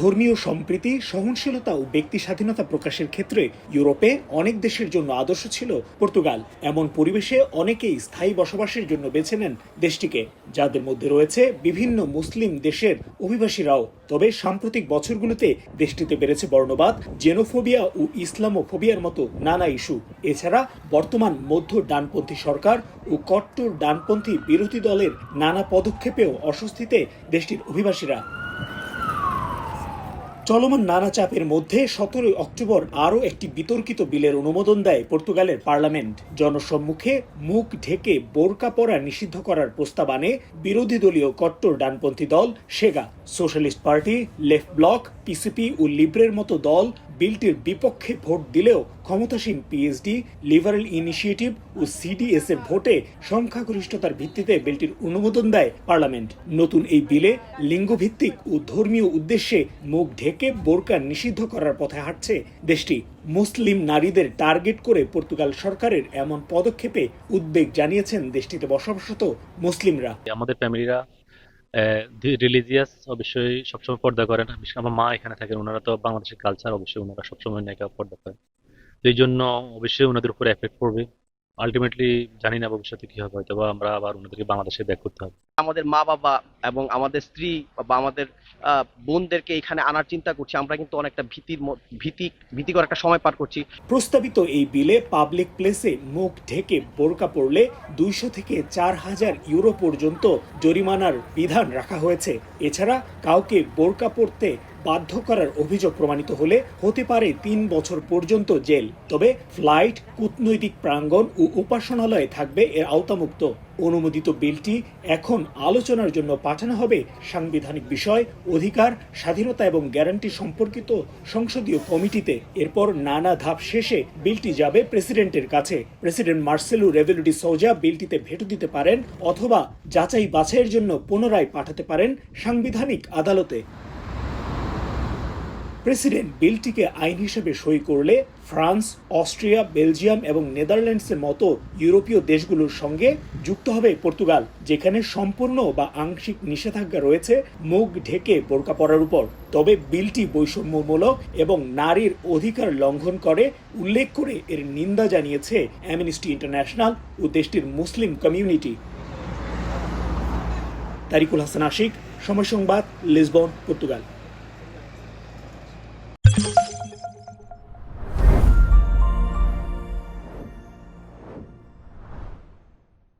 ধর্মীয় সম্প্রীতি, সহনশীলতা ও ব্যক্তি স্বাধীনতা প্রকাশের ক্ষেত্রে ইউরোপে অনেক দেশের জন্য আদর্শ ছিল পর্তুগাল। এমন পরিবেশে অনেকেই স্থায়ী বসবাসের জন্য বেছে নেন দেশটিকে, যাদের মধ্যে রয়েছে বিভিন্ন মুসলিম দেশের অভিবাসীরাও। তবে সাম্প্রতিক বছরগুলোতে দেশটিতে বেড়েছে বর্ণবাদ, জেনোফোবিয়া ও ইসলামোফোবিয়ার মতো নানা ইস্যু। এছাড়া বর্তমান মধ্য ডানপন্থী সরকার ও কট্টর ডানপন্থী বিরোধী দলের নানা পদক্ষেপেও অস্বস্তিতে দেশটির অভিবাসীরা। চলমান নানা চাপের মধ্যে সতেরোই অক্টোবর আরও একটি বিতর্কিত বিলের অনুমোদন দেয় পর্তুগালের পার্লামেন্ট। জনসম্মুখে মুখ ঢেকে বোরকা পরা নিষিদ্ধ করার প্রস্তাব আনে বিরোধী দলীয় কট্টর ডানপন্থী দল, Chega. Socialist party, left bloc, PCP ও লিব্রের মতো দল বিলটির বিপক্ষে ভোট দিলেও ক্ষমতাসীন পিএইচডি, লিবারেল ইনিশিয়েটিভ ও সিডিএস এর ভোটে সংখ্যাগরিষ্ঠতার ভিত্তিতে বিলটির অনুমোদন দেয় পার্লামেন্ট। নতুন এই বিলে লিঙ্গভিত্তিক ও ধর্মীয় উদ্দেশ্যে মুখ ঢেকে বোরকা নিষিদ্ধ করার পথে হাঁটছে দেশটি। মুসলিম নারীদের টার্গেট করে পর্তুগাল সরকারের এমন পদক্ষেপে উদ্বেগ জানিয়েছেন দেশটিতে বসবাসরত মুসলিমরা। আমাদের ফ্যামিলিরা রিলিজিয়াস অবশ্যই সবসময় পর্দা করেন। আমার মা এখানে থাকেন ওনারা তো বাংলাদেশের কালচার অবশ্যই ওনারা সবসময় নায়িকা পর্দা করেন। তো এই জন্য অবশ্যই ওনাদের উপরে এফেক্ট পড়বে। আলটিমেটলি জানি না ভবিষ্যতে কি হবে হয়তো বা আমরা আবার ওনাদেরকে বাংলাদেশে ব্যাক করতে হবে। আমাদের মা বাবা এবং আমাদের স্ত্রী বা আমাদের বোনদেরকে এখানে আনার চিন্তা করছি। আমরা কিন্তু অনেকটা ভীতির ম- ভীতি ভীতিকর একটা সময় পার করছি। প্রস্তাবিত এই বিলে পাবলিক প্লেসে মুখ ঢেকে বোরকা পড়লে দুইশো থেকে চার হাজার ইউরো পর্যন্ত জরিমানার বিধান রাখা হয়েছে। এছাড়া কাউকে বোরকা পড়তে বাধ্য করার অভিযোগ প্রমাণিত হলে হতে পারে তিন বছর পর্যন্ত জেল। তবে ফ্লাইট, কূটনৈতিক প্রাঙ্গণ ও উপাসনালয়ে থাকবে এর আওতামুক্ত। অনুমোদিত বিলটি এখন আলোচনার জন্য পাঠানো হবে সাংবিধানিক বিষয়, অধিকার, স্বাধীনতা এবং গ্যারান্টি সম্পর্কিত সংসদীয় কমিটিতে। এরপর নানা ধাপ শেষে বিলটি যাবে প্রেসিডেন্টের কাছে। প্রেসিডেন্ট মার্সেলু রেভেলুডি সৌজা বিলটিতে ভেটো দিতে পারেন অথবা যাচাই বাছাইয়ের জন্য পুনরায় পাঠাতে পারেন সাংবিধানিক আদালতে। প্রেসিডেন্ট বিলটিকে আইন হিসেবে সই করলে ফ্রান্স, অস্ট্রিয়া, বেলজিয়াম এবং নেদারল্যান্ডসের মতো ইউরোপীয় দেশগুলোর সঙ্গে যুক্ত হবে পর্তুগাল, যেখানে সম্পূর্ণ বা আংশিক নিষেধাজ্ঞা রয়েছে মুখ ঢেকে বোরকা পরার উপর। তবে বিলটি বৈষম্যমূলক এবং নারীর অধিকার লঙ্ঘন করে উল্লেখ করে এর নিন্দা জানিয়েছে অ্যামনিস্টি ইন্টারন্যাশনাল ও দেশটির মুসলিম কমিউনিটি। তারিকুল হাসান আশিক, সময় সংবাদ, লিসবন, পর্তুগাল।